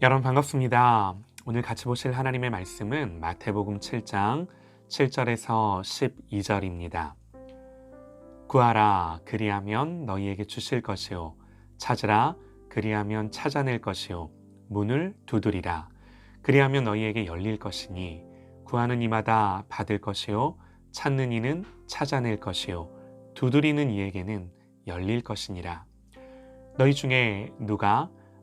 여러분 반갑습니다. 오늘 같이 보실 하나님의 말씀은 마태복음 7장 7절에서 12절입니다. 구하라 그리하면 너희에게 주실 것이요. 찾으라 그리하면 찾아낼 것이요. 문을 두드리라. 그리하면 너희에게 열릴 것이니 구하는 이마다 받을 것이요. 찾는 이는 찾아낼 것이요. 두드리는 이에게는 열릴 것이니라. 너희 중에 누가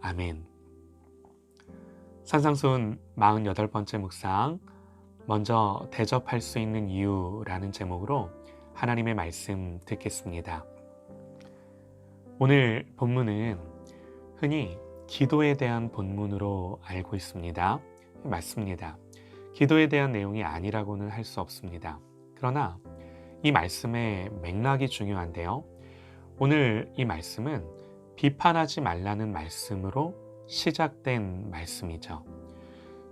아멘 산상순 48번째 묵상 먼저 대접할 수 있는 이유라는 제목으로 하나님의 말씀 듣겠습니다. 오늘 본문은 흔히 기도에 대한 본문으로 알고 있습니다. 맞습니다. 기도에 대한 내용이 아니라고는 할 수 없습니다. 그러나 이 말씀의 맥락이 중요한데요. 오늘 이 말씀은 비판하지 말라는 말씀으로 시작된 말씀이죠.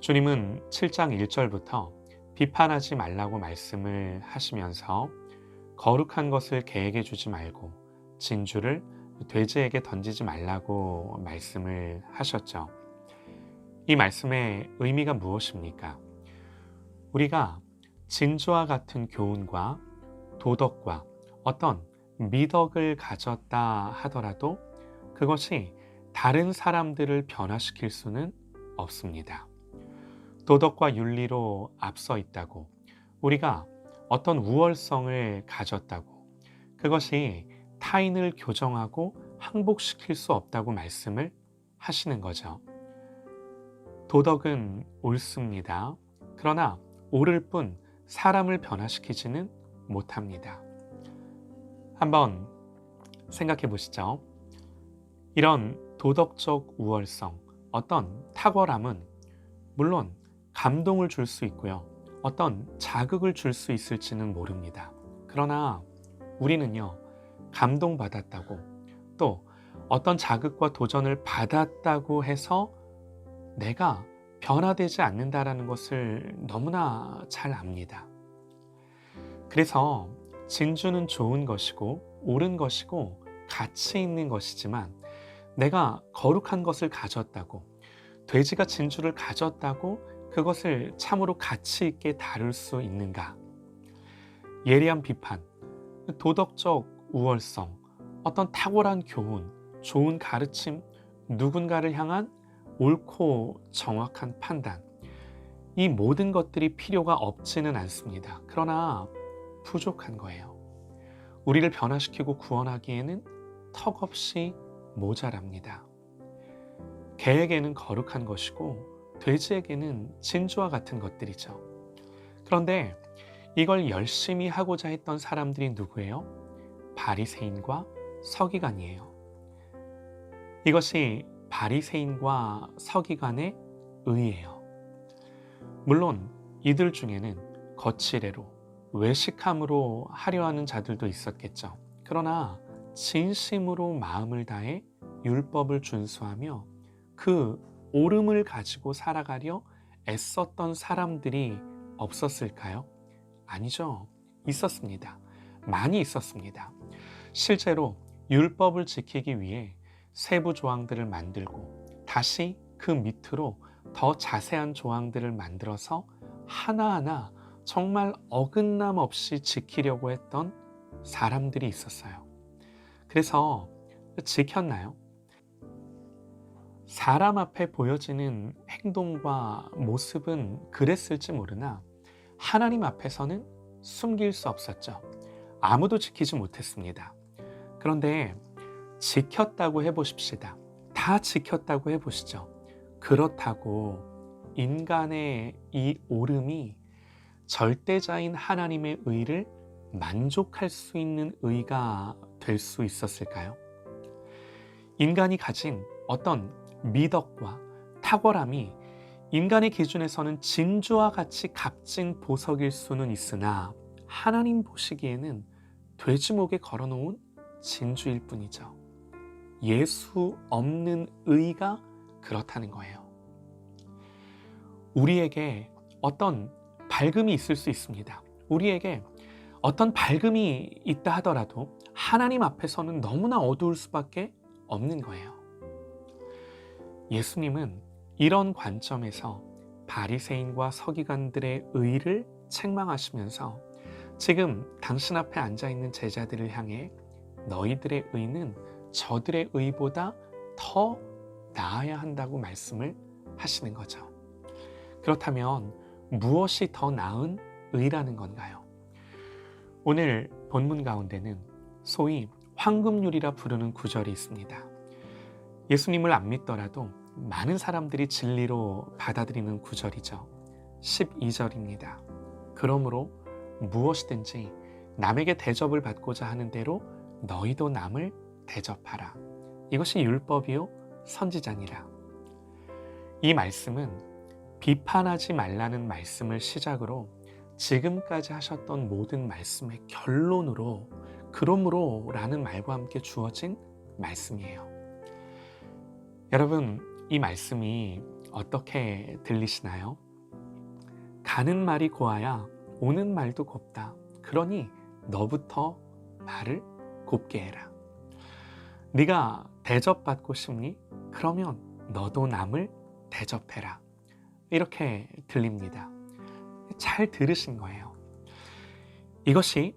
주님은 7장 1절부터 비판하지 말라고 말씀을 하시면서 거룩한 것을 개에게 주지 말고 진주를 돼지에게 던지지 말라고 말씀을 하셨죠. 이 말씀의 의미가 무엇입니까? 우리가 진주와 같은 교훈과 도덕과 어떤 미덕을 가졌다 하더라도 그것이 다른 사람들을 변화시킬 수는 없습니다. 도덕과 윤리로 앞서 있다고 우리가 어떤 우월성을 가졌다고 그것이 타인을 교정하고 항복시킬 수 없다고 말씀을 하시는 거죠. 도덕은 옳습니다. 그러나 옳을 뿐 사람을 변화시키지는 못합니다. 한번 생각해 보시죠. 이런 도덕적 우월성, 어떤 탁월함은 물론 감동을 줄 수 있고요. 어떤 자극을 줄 수 있을지는 모릅니다. 그러나 우리는요, 감동받았다고 또 어떤 자극과 도전을 받았다고 해서 내가 변화되지 않는다라는 것을 너무나 잘 압니다. 그래서 진주는 좋은 것이고 옳은 것이고 가치 있는 것이지만 내가 거룩한 것을 가졌다고 돼지가 진주를 가졌다고 그것을 참으로 가치 있게 다룰 수 있는가? 예리한 비판, 도덕적 우월성, 어떤 탁월한 교훈, 좋은 가르침, 누군가를 향한 옳고 정확한 판단. 이 모든 것들이 필요가 없지는 않습니다. 그러나 부족한 거예요. 우리를 변화시키고 구원하기에는 턱없이 모자랍니다. 개에게는 거룩한 것이고 돼지에게는 진주와 같은 것들이죠. 그런데 이걸 열심히 하고자 했던 사람들이 누구예요? 바리새인과 서기관이에요. 이것이 바리새인과 서기관의 의예요. 물론 이들 중에는 거칠애로 외식함으로 하려 하는 자들도 있었겠죠. 그러나 진심으로 마음을 다해 율법을 준수하며 그 오름을 가지고 살아가려 애썼던 사람들이 없었을까요? 아니죠. 있었습니다. 많이 있었습니다. 실제로 율법을 지키기 위해 세부 조항들을 만들고 다시 그 밑으로 더 자세한 조항들을 만들어서 하나하나 정말 어긋남 없이 지키려고 했던 사람들이 있었어요. 그래서 지켰나요? 사람 앞에 보여지는 행동과 모습은 그랬을지 모르나 하나님 앞에서는 숨길 수 없었죠. 아무도 지키지 못했습니다. 그런데 지켰다고 해보십시다. 다 지켰다고 해보시죠. 그렇다고 인간의 이 오름이 절대자인 하나님의 의를 만족할 수 있는 의가 될 수 있었을까요? 인간이 가진 어떤 미덕과 탁월함이 인간의 기준에서는 진주와 같이 값진 보석일 수는 있으나 하나님 보시기에는 돼지목에 걸어놓은 진주일 뿐이죠. 예수 없는 의가 그렇다는 거예요. 우리에게 어떤 밝음이 있을 수 있습니다. 우리에게 어떤 밝음이 있다 하더라도 하나님 앞에서는 너무나 어두울 수밖에 없는 거예요. 예수님은 이런 관점에서 바리새인과 서기관들의 의를 책망하시면서 지금 당신 앞에 앉아 있는 제자들을 향해 너희들의 의는 저들의 의보다 더 나아야 한다고 말씀을 하시는 거죠. 그렇다면 무엇이 더 나은 의라는 건가요? 오늘 본문 가운데는 소위 황금률이라 부르는 구절이 있습니다. 예수님을 안 믿더라도 많은 사람들이 진리로 받아들이는 구절이죠. 12절입니다. 그러므로 무엇이든지 남에게 대접을 받고자 하는 대로 너희도 남을 대접하라. 이것이 율법이요 선지자니라. 이 말씀은 비판하지 말라는 말씀을 시작으로 지금까지 하셨던 모든 말씀의 결론으로 그러므로 라는 말과 함께 주어진 말씀이에요. 여러분, 이 말씀이 어떻게 들리시나요? 가는 말이 고와야 오는 말도 곱다. 그러니 너부터 말을 곱게 해라. 네가 대접받고 싶니? 그러면 너도 남을 대접해라. 이렇게 들립니다. 잘 들으신 거예요. 이것이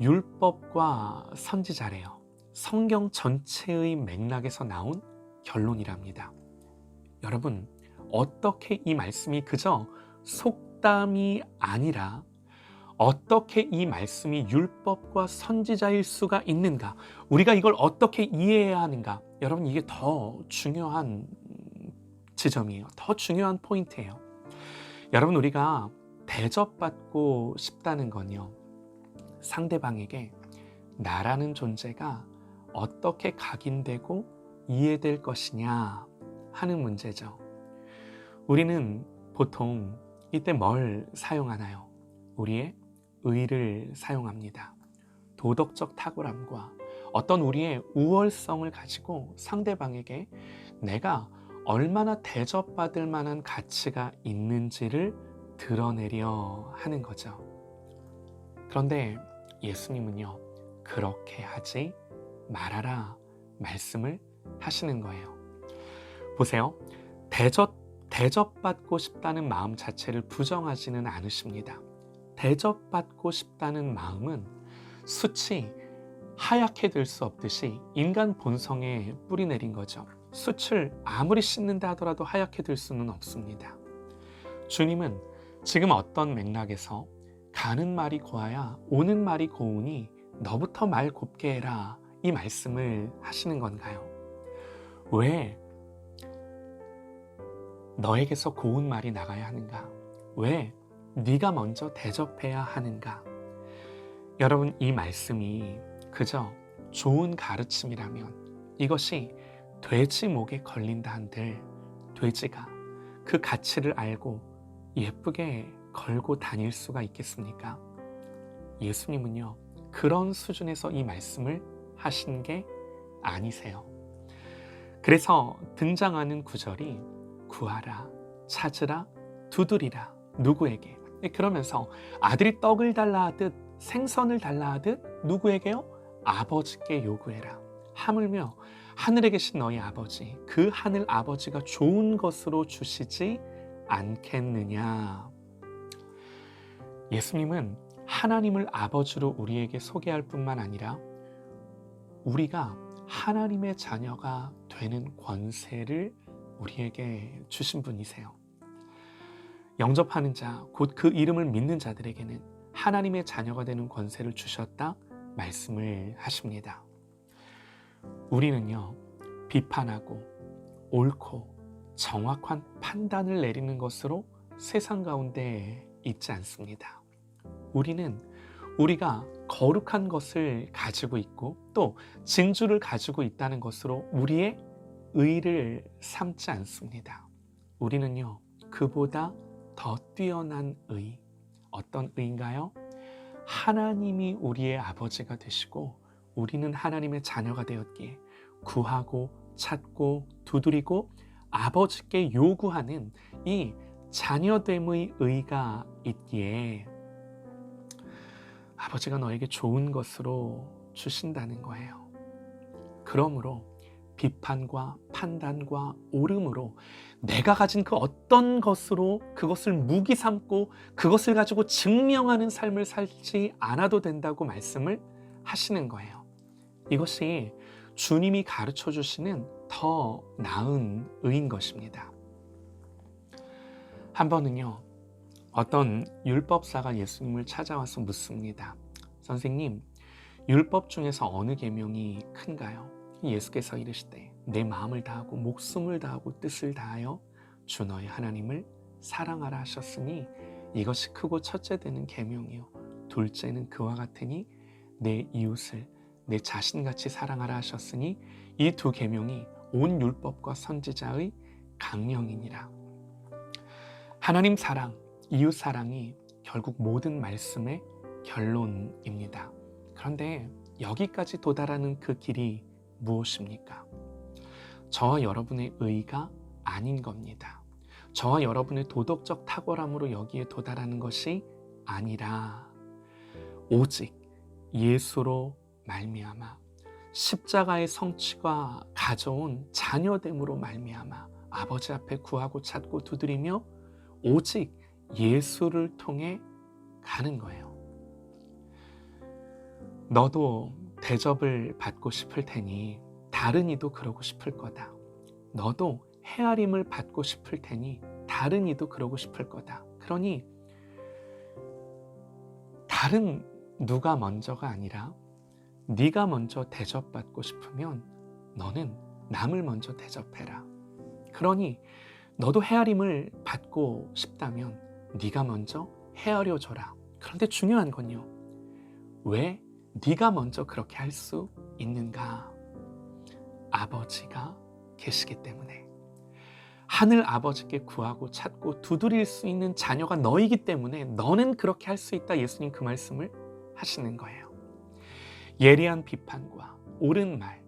율법과 선지자래요. 성경 전체의 맥락에서 나온 결론이랍니다. 여러분, 어떻게 이 말씀이 그저 속담이 아니라 어떻게 이 말씀이 율법과 선지자일 수가 있는가? 우리가 이걸 어떻게 이해해야 하는가? 여러분, 이게 더 중요한 지점이에요. 더 중요한 포인트예요. 여러분, 우리가 대접받고 싶다는 건요. 상대방에게 나라는 존재가 어떻게 각인되고 이해될 것이냐 하는 문제죠. 우리는 보통 이때 뭘 사용하나요? 우리의 의를 사용합니다. 도덕적 탁월함과 어떤 우리의 우월성을 가지고 상대방에게 내가 얼마나 대접받을 만한 가치가 있는지를 드러내려 하는 거죠. 그런데 예수님은요, 그렇게 하지 말아라 말씀을 하시는 거예요. 보세요. 대접, 대접받고 싶다는 마음 자체를 부정하지는 않으십니다. 대접받고 싶다는 마음은 수치 하얗게 될 수 없듯이 인간 본성에 뿌리 내린 거죠. 숯을 아무리 씻는다 하더라도 하얗게 될 수는 없습니다. 주님은 지금 어떤 맥락에서 가는 말이 고와야 오는 말이 고우니 너부터 말 곱게 해라 이 말씀을 하시는 건가요? 왜 너에게서 고운 말이 나가야 하는가? 왜 네가 먼저 대접해야 하는가? 여러분 이 말씀이 그저 좋은 가르침이라면 이것이 돼지 목에 걸린다 한들 돼지가 그 가치를 알고 예쁘게 걸고 다닐 수가 있겠습니까? 예수님은요 그런 수준에서 이 말씀을 하신 게 아니세요. 그래서 등장하는 구절이 구하라, 찾으라, 두드리라 누구에게 네, 그러면서 아들이 떡을 달라 하듯 생선을 달라 하듯 누구에게요? 아버지께 요구해라. 하물며 하늘에 계신 너희 아버지, 그 하늘 아버지가 좋은 것으로 주시지 않겠느냐. 예수님은 하나님을 아버지로 우리에게 소개할 뿐만 아니라 우리가 하나님의 자녀가 되는 권세를 우리에게 주신 분이세요. 영접하는 자, 곧 그 이름을 믿는 자들에게는 하나님의 자녀가 되는 권세를 주셨다 말씀을 하십니다. 우리는요, 비판하고 옳고 정확한 판단을 내리는 것으로 세상 가운데 있지 않습니다. 우리는 우리가 거룩한 것을 가지고 있고 또 진주를 가지고 있다는 것으로 우리의 의를 삼지 않습니다. 우리는요, 그보다 더 뛰어난 의, 어떤 의인가요? 하나님이 우리의 아버지가 되시고 우리는 하나님의 자녀가 되었기에 구하고 찾고 두드리고 아버지께 요구하는 이 자녀됨의 의가 있기에 아버지가 너에게 좋은 것으로 주신다는 거예요. 그러므로 비판과 판단과 오름으로 내가 가진 그 어떤 것으로 그것을 무기 삼고 그것을 가지고 증명하는 삶을 살지 않아도 된다고 말씀을 하시는 거예요. 이것이 주님이 가르쳐 주시는 더 나은 의인 것입니다. 한 번은요, 어떤 율법사가 예수님을 찾아와서 묻습니다. 선생님, 율법 중에서 어느 계명이 큰가요? 예수께서 이르시되 내 마음을 다하고 목숨을 다하고 뜻을 다하여 주 너의 하나님을 사랑하라 하셨으니 이것이 크고 첫째 되는 계명이요 둘째는 그와 같으니 내 이웃을 내 자신같이 사랑하라 하셨으니 이 두 계명이 온 율법과 선지자의 강령이니라. 하나님 사랑, 이웃 사랑이 결국 모든 말씀의 결론입니다. 그런데 여기까지 도달하는 그 길이 무엇입니까? 저와 여러분의 의가 아닌 겁니다. 저와 여러분의 도덕적 탁월함으로 여기에 도달하는 것이 아니라 오직 예수로 말미암아 십자가의 성취가 가져온 자녀됨으로 말미암아 아버지 앞에 구하고 찾고 두드리며 오직 예수를 통해 가는 거예요. 너도 대접을 받고 싶을 테니 다른 이도 그러고 싶을 거다. 너도 헤아림을 받고 싶을 테니 다른 이도 그러고 싶을 거다. 그러니 다른 누가 먼저가 아니라 네가 먼저 대접받고 싶으면 너는 남을 먼저 대접해라. 그러니 너도 헤아림을 받고 싶다면 네가 먼저 헤아려 줘라. 그런데 중요한 건요. 왜 네가 먼저 그렇게 할 수 있는가? 아버지가 계시기 때문에 하늘 아버지께 구하고 찾고 두드릴 수 있는 자녀가 너이기 때문에 너는 그렇게 할 수 있다. 예수님 그 말씀을 하시는 거예요. 예리한 비판과 옳은 말,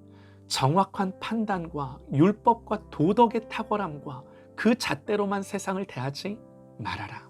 정확한 판단과 율법과 도덕의 탁월함과 그 잣대로만 세상을 대하지 말아라.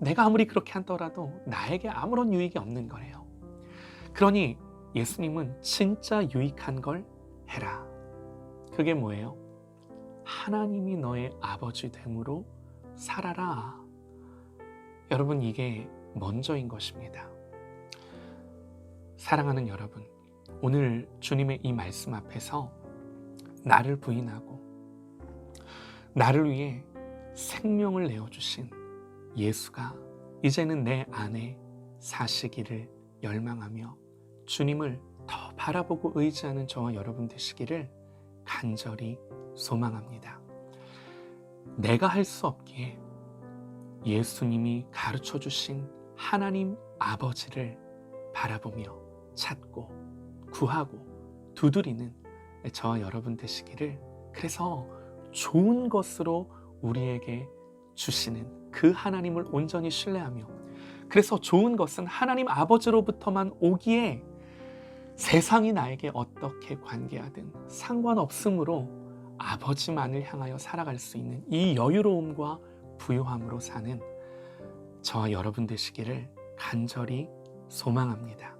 내가 아무리 그렇게 하더라도 나에게 아무런 유익이 없는 거예요. 그러니 예수님은 진짜 유익한 걸 해라. 그게 뭐예요? 하나님이 너의 아버지 됨으로 살아라. 여러분, 이게 먼저인 것입니다. 사랑하는 여러분, 오늘 주님의 이 말씀 앞에서 나를 부인하고 나를 위해 생명을 내어주신 예수가 이제는 내 안에 사시기를 열망하며 주님을 더 바라보고 의지하는 저와 여러분 되시기를 간절히 소망합니다. 내가 할 수 없기에 예수님이 가르쳐 주신 하나님 아버지를 바라보며 찾고 구하고 두드리는 저와 여러분 되시기를 그래서 좋은 것으로 우리에게 주시는 그 하나님을 온전히 신뢰하며 그래서 좋은 것은 하나님 아버지로부터만 오기에 세상이 나에게 어떻게 관계하든 상관없으므로 아버지만을 향하여 살아갈 수 있는 이 여유로움과 부요함으로 사는 저와 여러분 되시기를 간절히 소망합니다.